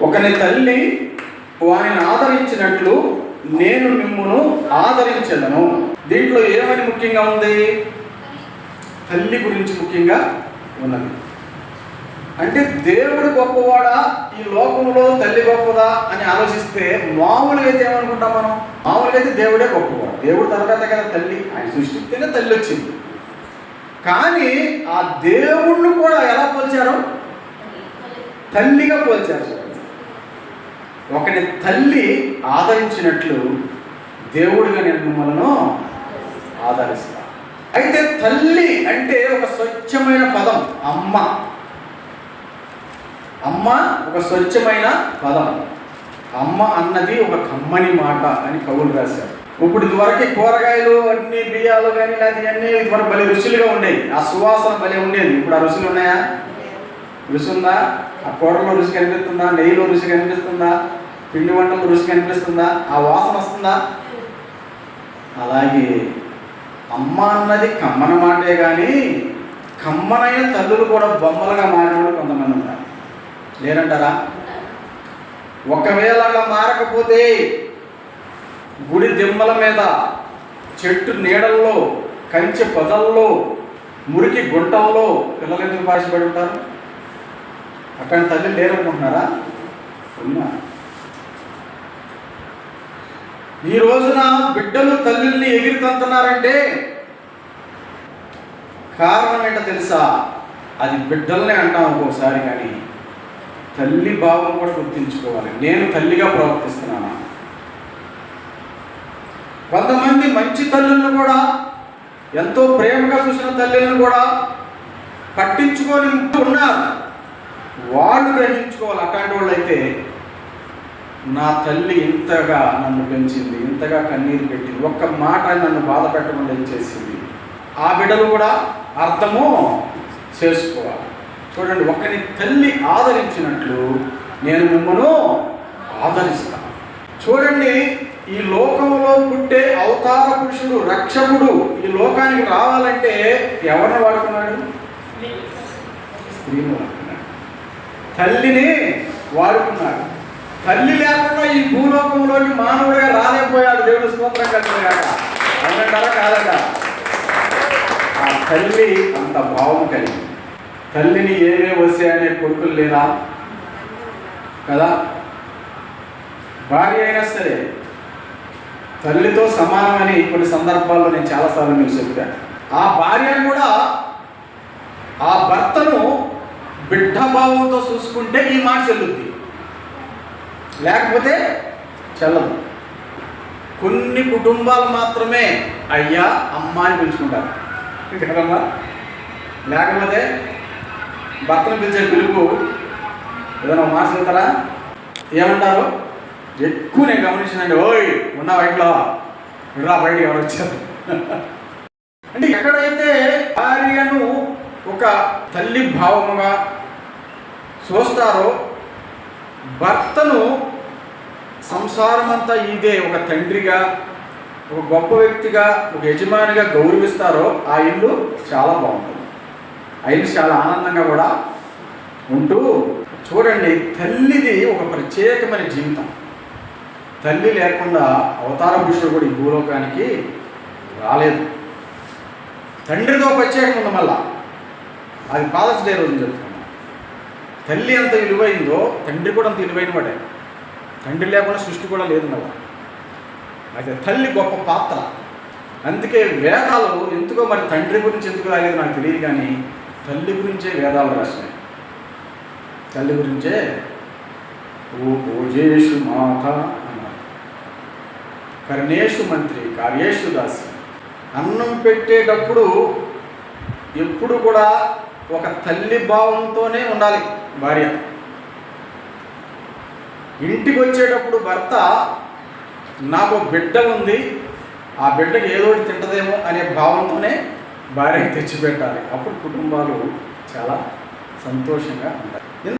ఒకని తల్లి వారిని ఆదరించినట్లు నేను మిమ్మును ఆదరించదను. దీంట్లో ఏమని ముఖ్యంగా ఉంది? తల్లి గురించి ముఖ్యంగా ఉన్నది. అంటే దేవుడు గొప్పవాడా? ఈ లోకంలో తల్లి గొప్పదా అని ఆలోచిస్తే మామూలుగా అయితే ఏమనుకుంటాం మనం? మామూలుగా అయితే దేవుడే గొప్పవాడు. దేవుడు తర్వాత కదా తల్లి. ఆయన సృష్టిస్తేనే తల్లి వచ్చింది. కానీ ఆ దేవుణ్ణి కూడా ఎలా పోల్చారు? తల్లిగా పోల్చారు. ఒకని తల్లి ఆదరించినట్లు దేవుడిగా నేను మిమ్మల్ని ఆదరిస్తా. అయితే తల్లి అంటే ఒక స్వచ్ఛమైన పదం అమ్మ. అమ్మ ఒక స్వచ్ఛమైన పదం. అమ్మ అన్నది ఒక కమ్మని మాట అని కవులు రాశారు. ఇప్పుడు ఇదివరకు కూరగాయలు అన్ని బియ్యాలు కానీ అన్ని అన్నీ ఇదివరకు భలే రుచులుగా ఉండేవి. ఆ సువాసన భలే ఉండేది. ఇప్పుడు ఆ రుచులు ఉన్నాయా? రుసుందా? ఆ కూరలో రుచి కనిపిస్తుందా? నెయ్యిలో రుచి కనిపిస్తుందా? పిండి వంటలు రుచి కనిపిస్తుందా? ఆ వాసన వస్తుందా? అలాగే అమ్మ అన్నది కమ్మన మాటే కానీ కమ్మనైన తల్లులు కూడా బొమ్మలుగా మారిన కొంతమంది ఉంటారు. లేరంటారా? ఒకవేళ అలా మారకపోతే గుడి దిమ్మల మీద చెట్టు నీడల్లో కంచె పొదల్లో మురికి గుంటల్లో పిల్లలు ఎందుకు భాషపడి ఉంటారు? అట్లాంటి తల్లి లేరనుకుంటున్నారా? ఉన్నా. ఈ రోజున బిడ్డలు తల్లిని ఎగిరితంటున్నారంటే కారణం ఏంటో తెలుసా? అది బిడ్డలనే అంటాం ఒక్కోసారి కానీ తల్లి భావం కూడా గుర్తించుకోవాలి. నేను తల్లిగా ప్రవర్తిస్తున్నానా? కొంతమంది మంచి తల్లులను కూడా ఎంతో ప్రేమగా చూసిన తల్లిని కూడా పట్టించుకొని ఉన్నారు. వాళ్ళు గ్రహించుకోవాలి. అట్లాంటి వాళ్ళు అయితే నా తల్లి ఇంతగా నన్ను పెంచింది ఇంతగా కన్నీరు పెట్టింది ఒక్క మాట నన్ను బాధ పెట్టకుండా చేసింది? ఆ బిడ్డలు కూడా అర్థము చేసుకోవాలి. చూడండి ఒకరి తల్లి ఆదరించినట్లు నేను మిమ్మను ఆదరిస్తాను చూడండి ఈ లోకంలో పుట్టే అవతార పురుషుడు రక్షకుడు ఈ లోకానికి రావాలంటే ఎవరిని వాడుకున్నాడు? స్త్రీని వాడుకున్నాడు. తల్లిని వాడుకున్నాడు. తల్లి లేకుండా ఈ భూలోకంలోకి మానవుడిగా రాలేకపోయాడు దేవుడు స్తోత్రం కలిగినాక అవునంటారా కాదంటారా ఆ తల్లి అంత భావం కలిగింది తల్లిని ఏమే వస్తాయనే అనే కొడుకులు లేదా? కదా? భార్య అయినా సరే తల్లితో సమానమని కొన్ని సందర్భాల్లో నేను చాలాసార్లు మీకు చెప్పాను. ఆ భార్య కూడా ఆ భర్తను బిడ్డ చూసుకుంటే ఈ మాట చెల్లుద్ది. లేకపోతే చెల్లదు. కొన్ని కుటుంబాలు మాత్రమే అయ్యా అమ్మ అని పిలుచుకుంటారు. కదమ్మా లేకపోతే భర్తను పిలిచే పిలుపు ఏదైనా మాట చెప్తారా? ఏమంటారు? ఎక్కువ నేను గమనించినండి ఓయ్ ఉన్న బయటలో రా. బయటికి ఎవరు వచ్చారు. అంటే ఎక్కడైతే భార్యను ఒక తల్లి భావముగా చూస్తారో భర్తను సంసారమంతా ఇదే ఒక తండ్రిగా ఒక గొప్ప వ్యక్తిగా ఒక యజమానిగా గౌరవిస్తారో ఆ ఇల్లు చాలా బాగుంటుంది. ఆ ఇల్లు చాలా ఆనందంగా కూడా ఉంటూ చూడండి తల్లిది ఒక ప్రత్యేకమైన జీవితం. తల్లి లేకుండా అవతార పురుషుడు కూడా ఈ భూలోకానికి రాలేదు. తండ్రితో ప్రత్యేకం ఉంది మళ్ళా. అది ఫాదర్స్ డే రోజున తల్లి ఎంత విలువైందో తండ్రి కూడా అంత విలువైన వాడే. తండ్రి లేకుండా సృష్టి కూడా లేదు అయితే తల్లి గొప్ప పాత్ర. అందుకే వేదాలు ఎందుకో మరి తండ్రి గురించి ఎందుకు రాలేదు నాకు తెలియదు కానీ తల్లి గురించే వేదాలు రాసినాయి. తల్లి గురించే ఓ భోజేషు మాత అన్నారు. కర్ణేషు మంత్రి కార్యేషు దాసి. అన్నం పెట్టేటప్పుడు ఎప్పుడు కూడా ఒక తల్లి భావంతోనే ఉండాలి భార్య. ఇంటికి వచ్చేటప్పుడు భర్త నాకు ఒక బిడ్డ ఉంది ఆ బిడ్డకి ఏదో తింటదేమో అనే భావంతోనే భార్యకి తెచ్చిపెట్టాలి. అప్పుడు కుటుంబాలు చాలా సంతోషంగా ఉంటాయి.